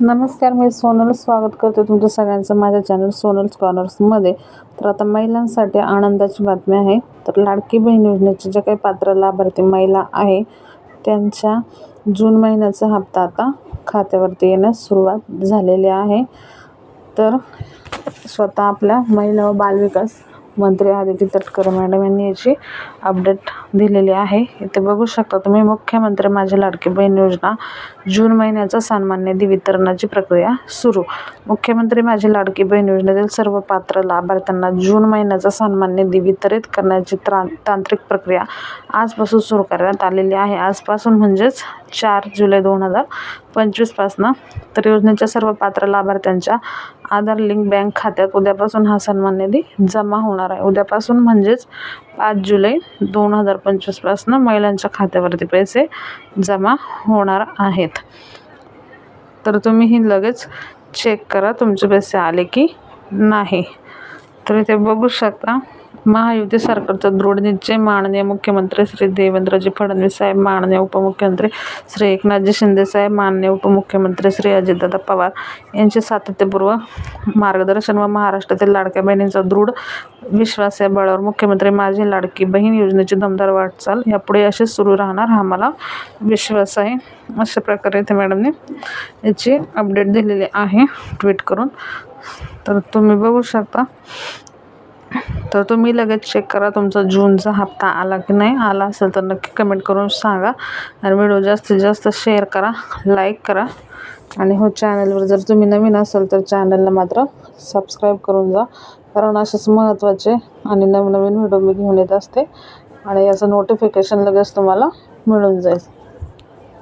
नमस्कार मी सोनल. स्वागत करते तुमचं सगळ्यांचं माझ्या चॅनल सोनल स्कॉलर्समध्ये तर आता महिलांसाठी आनंदाची बातमी आहे. तर लाडकी बहीण योजनेचे जे काही पात्र लाभार्थी महिला आहे त्यांच्या जून महिन्याचा हप्ता आता खात्यावरती येण्यास सुरुवात झालेली आहे. तर स्वतः आपल्या महिला व बालविकास मंत्री आदिती तटकरे मॅडम यांनी याची अपडेट दिलेली आहे. इथे बघू शकता तुम्ही मुख्यमंत्री माझी लाडकी बहीण योजना जून महिन्याचा सन्मान निधी वितरणाची प्रक्रिया सुरू. मुख्यमंत्री माझी लाडकी बहीण योजनेतील सर्व पात्र लाभार्थ्यांना जून महिन्याचा सन्मान निधी वितरित करण्याची त्रा तांत्रिक प्रक्रिया आजपासून सुरू करण्यात आलेली आहे. आजपासून म्हणजेच चार जुलै दोन हजार पंचवीसपासनं तर योजनेच्या सर्व पात्र लाभार्थ्यांच्या आधार लिंक बँक खात्यात उद्यापासून हा सन्मान निधी जमा होणार आहे. उद्यापासून म्हणजेच पाच जुलै दोन हजार पंचवीसपासनं महिलांच्या खात्यावरती पैसे जमा होणार आहेत. तर तुम्ही ही लगेच चेक करा. तुमचे पैसे आले की नाही. तर इथे बघू शकता महायुती सरकारचा दृढ निश्चय माननीय मुख्यमंत्री श्री देवेंद्रजी फडणवीस साहेब माननीय उपमुख्यमंत्री श्री एकनाथजी शिंदे साहेब माननीय उपमुख्यमंत्री श्री अजितदादा पवार यांचे सातत्यपूर्व मार्गदर्शन व महाराष्ट्रातील लाडक्या बहिणींचा दृढ विश्वास या बळावर मुख्यमंत्री माझी लाडकी बहीण योजनेची दमदार वाटचाल यापुढे असे सुरू राहणार हा मला विश्वास आहे. अशा प्रकारे इथे मॅडमने याची अपडेट दिलेली आहे. ट्विट करून तर तुम्ही बघू शकता. तर तुम्ही लगेच चेक करा तुमचा जूनचा हप्ता आला की नाही. आला असेल तर नक्की कमेंट करून सांगा. आणि व्हिडिओ जास्तीत जास्त शेअर करा लाईक करा. आणि हो चॅनलवर जर तुम्ही नवीन असाल तर चॅनलला मात्र सबस्क्राईब करून जा. कारण असेच महत्त्वाचे आणि नवनवीन व्हिडिओ मी घेऊन येत असते. आणि याचं नोटिफिकेशन लगेच तुम्हाला मिळून जाईल.